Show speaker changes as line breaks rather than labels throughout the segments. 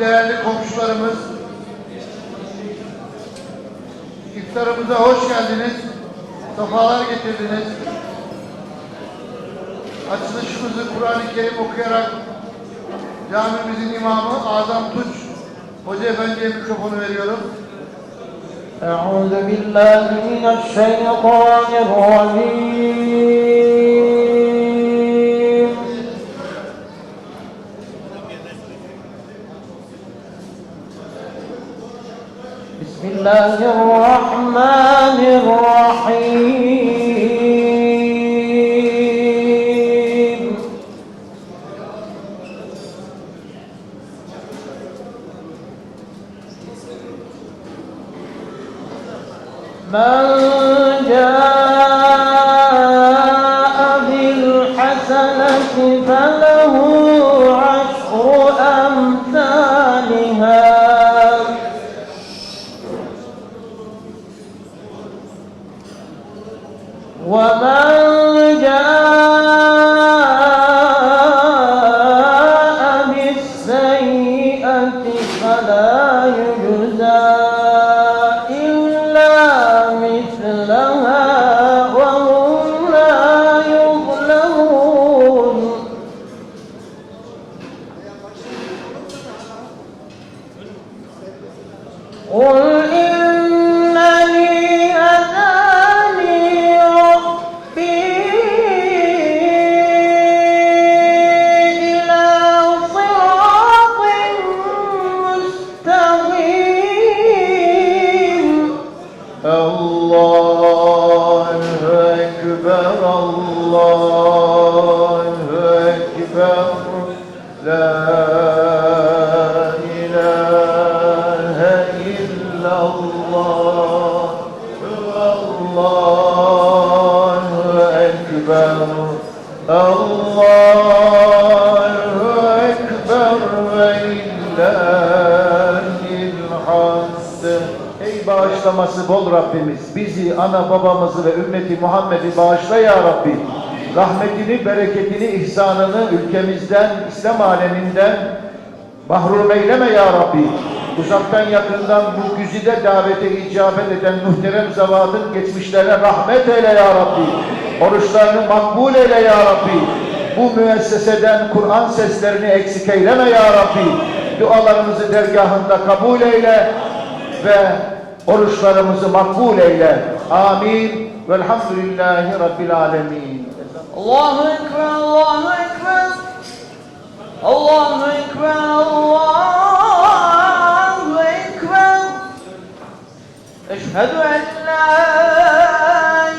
değerli komşularımız, iftarımıza hoş geldiniz, sefalar getirdiniz. Açılışımızı Kur'an-ı Kerim okuyarak camimizin imamı Azam Tunç Hoca Efendi'ye mikrofonu veriyorum.
أعوذ بالله من الله الرحمن الرحيم. من جاء بالحسنة فله بالسيئة فلا يجزى
Ekber Allah bağışlaması bol Rabbimiz, bizi, ana babamızı ve ümmeti Muhammed'i bağışla ya Rabbi. Rahmetini, bereketini, ihsanını ülkemizden, İslam aleminden mahrum eyleme ya Rabbi. Uzaktan yakından bu güzide davete icabet eden muhterem zavadın geçmişlerine rahmet eyle ya Rabbi. Oruçlarını makbul eyle ya Rabbi. Bu müesseseden Kur'an seslerini eksik eyleme ya Rabbi. Dualarımızı dergahında kabul eyle ve oruçlarımızı makbul eyle. Amin. Velhamdülillahi Rabbil alemin.
الله أكبر الله أكبر الله أكبر الله أكبر أشهد أن لا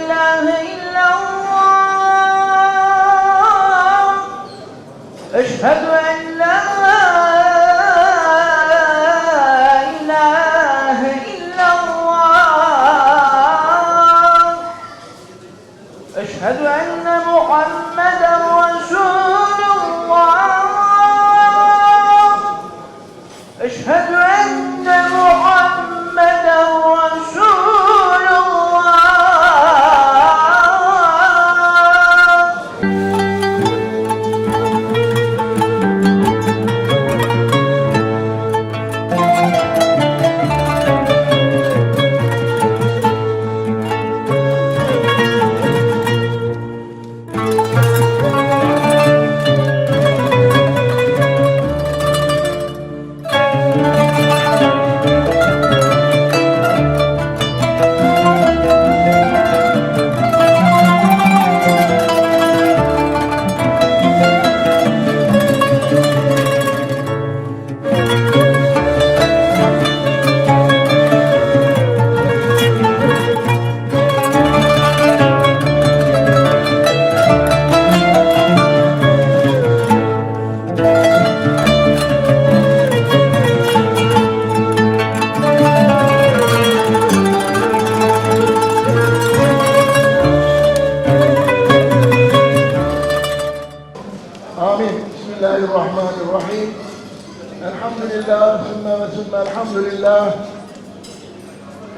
إله إلا الله
الحمد لله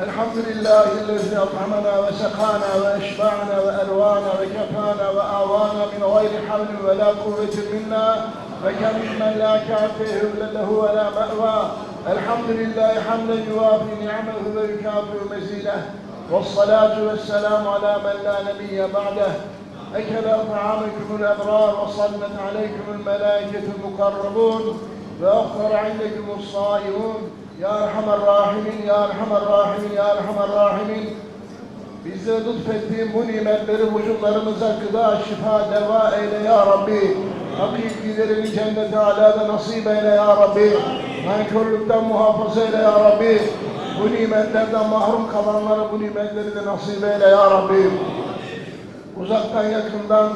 الحمد لله الذي أطعمنا وسقانا وأشبعنا وأروانا وكفانا وآوانا من غير حول ولا قوة منا. فكم من لا كافية له ولا مأوى. الحمد لله حمدا يوافي نعمه ويكافئ مزيده.
والصلاة والسلام على من لا نبي بعده. أكل طعامكم الأبرار وصلت عليكم الملائكة المقربون. وأفطر عندكم الصائمون. Ya Erhamer Rahimin, Ya Erhamer Rahimin, Ya Erhamer Rahimin. Bize lütfettiğin bu nimetleri vücutlarımıza gıda, şifa, deva eyle Ya Rabbi. Hakiklerini cennete alada nasip eyle Ya Rabbi. Nankörlükten muhafaza eyle Ya Rabbi. Bu nimetlerden mahrum kalanlara bu nimetleri de nasip eyle Ya Rabbi. Uzaktan yakından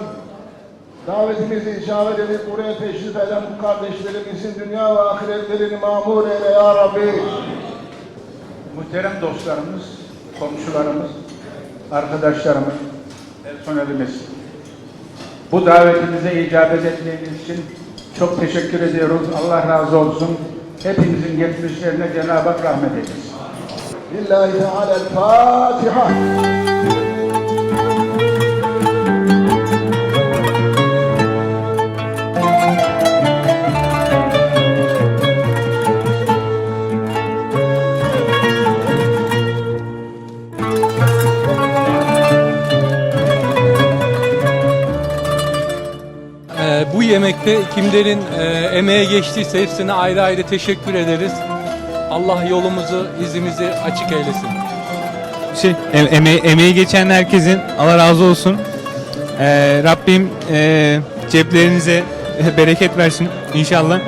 davetimizi icabet edip buraya teşrif eden bu kardeşlerimizin dünya ve ahiretlerini mamur eyle ya Rabbi.
Muhterem dostlarımız, komşularımız, arkadaşlarımız, personelimiz. Bu davetimize icabet ettiğiniz için çok teşekkür ediyoruz. Allah razı olsun. Hepinizin geçmişlerine Cenab-ı Hak rahmet eylesin.
Lillahi Teala'l-Fatiha.
Ee, yemekte kimlerin e, emeğe geçtiyse hepsine ayrı ayrı teşekkür ederiz. Allah yolumuzu, izimizi açık eylesin.
şey em- eme- emeği geçen herkesin Allah razı olsun. Ee, Rabbim e, ceplerinize bereket versin inşallah.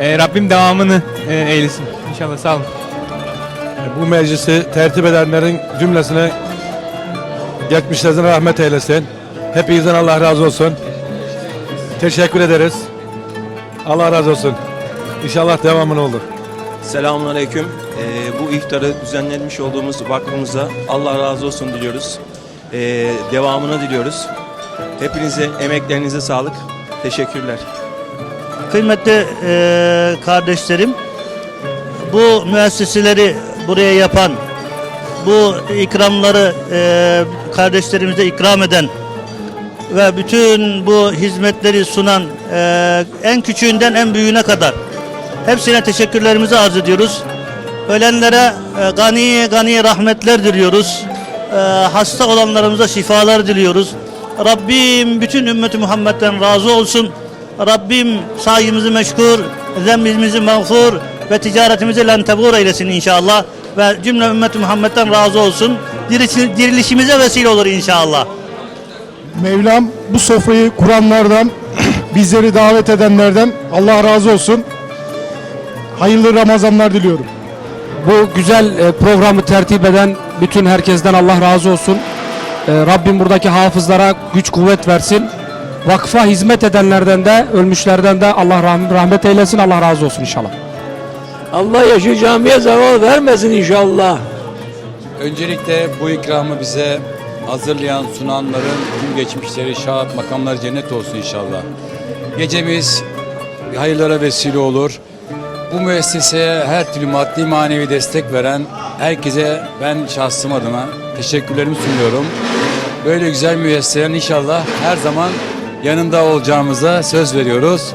Ee, Rabbim devamını e, eylesin inşallah sağ olun.
Bu meclisi tertip edenlerin cümlesine geçmişlerine rahmet eylesin. Hepinizden Allah razı olsun. Teşekkür ederiz. Allah razı olsun. İnşallah devamını olur.
Selamünaleyküm. Ee, bu iftarı düzenlenmiş olduğumuz vakfımıza Allah razı olsun diliyoruz. Ee, devamını diliyoruz. Hepinize emeklerinize sağlık. Teşekkürler.
Kıymetli e, kardeşlerim, bu müesseseleri buraya yapan, bu ikramları e, kardeşlerimize ikram eden ve bütün bu hizmetleri sunan e, en küçüğünden en büyüğüne kadar hepsine teşekkürlerimizi arz ediyoruz. Ölenlere e, gani gani rahmetler diliyoruz. E, hasta olanlarımıza şifalar diliyoruz. Rabbim bütün ümmeti Muhammed'den razı olsun. Rabbim sayımızı meşkur, zembimizi mağfur ve ticaretimizi lentebur eylesin inşallah. Ve cümle ümmeti Muhammed'den razı olsun. Diriliş- Dirilişimize vesile olur inşallah.
Mevlam bu sofrayı kuranlardan, bizleri davet edenlerden Allah razı olsun. Hayırlı Ramazanlar diliyorum.
Bu güzel e, programı tertip eden bütün herkesten Allah razı olsun. E, Rabbim buradaki hafızlara güç kuvvet versin. Vakfa hizmet edenlerden de ölmüşlerden de Allah rahm- rahmet eylesin. Allah razı olsun inşallah.
Allah yaşı camiye zarar vermesin inşallah.
Öncelikle bu ikramı bize hazırlayan, sunanların tüm geçmişleri, şahat makamları cennet olsun inşallah. Gecemiz hayırlara vesile olur. Bu müesseseye her türlü maddi manevi destek veren herkese ben şahsım adına teşekkürlerimi sunuyorum. Böyle güzel müesseselerin inşallah her zaman yanında olacağımıza söz veriyoruz.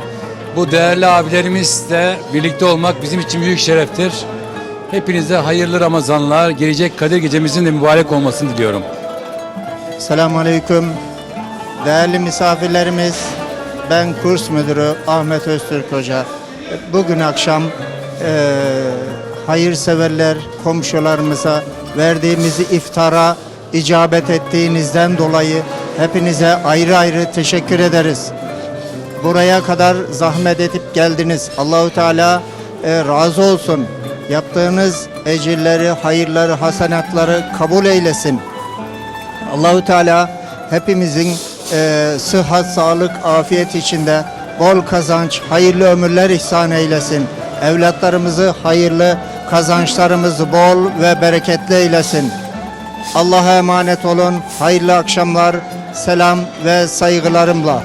Bu değerli abilerimizle birlikte olmak bizim için büyük şereftir. Hepinize hayırlı Ramazanlar, gelecek Kadir gecemizin de mübarek olmasını diliyorum.
Selamun Aleyküm. Değerli misafirlerimiz, ben kurs müdürü Ahmet Öztürk Hoca. Bugün akşam eee hayırseverler komşularımıza verdiğimiz iftara icabet ettiğinizden dolayı hepinize ayrı ayrı teşekkür ederiz. Buraya kadar zahmet edip geldiniz. Allahu Teala e, razı olsun. Yaptığınız ecirleri, hayırları, hasenatları kabul eylesin. Allahu Teala hepimizin e, sıhhat, sağlık, afiyet içinde bol kazanç, hayırlı ömürler ihsan eylesin. Evlatlarımızı hayırlı, kazançlarımızı bol ve bereketli eylesin. Allah'a emanet olun. Hayırlı akşamlar. Selam ve saygılarımla.